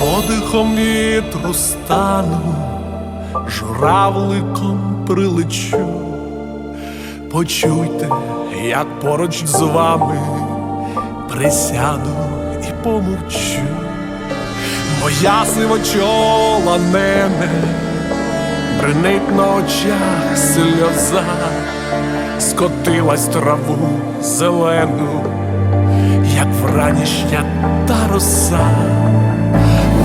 подихом вітру стану, журавликом прилечу. Почуйте, як поруч з вами присяду і помовчу. Моя сивочола нене, бринить на очах сльоза, скотилась траву зелену, як вранішня та роса,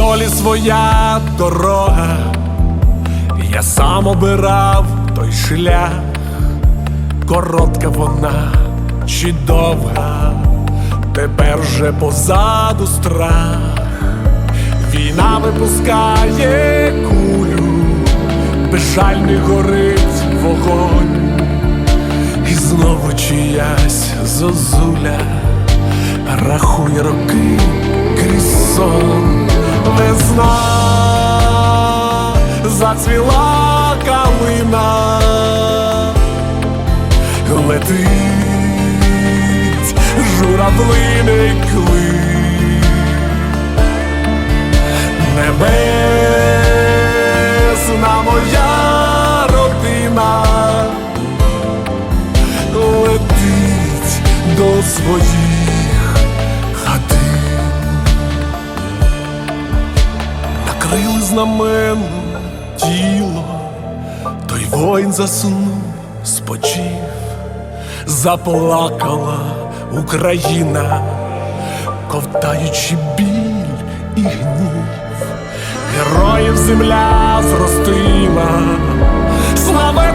Долі своя дорога, я сам обирав той шлях, коротка вона чи довга, тепер же позаду страх, війна випускає кулю, безжальний горить вогонь, і знову чиясь зозуля рахує роки крізь зацвіла калина, летить журавлиний клин, небесна моя родина. Летить до своїх хатин. Накрили знаменно тіло, той воїн заснув, спочив, заплакала Україна, ковтаючи біль і гнів, героїв земля зростила, козак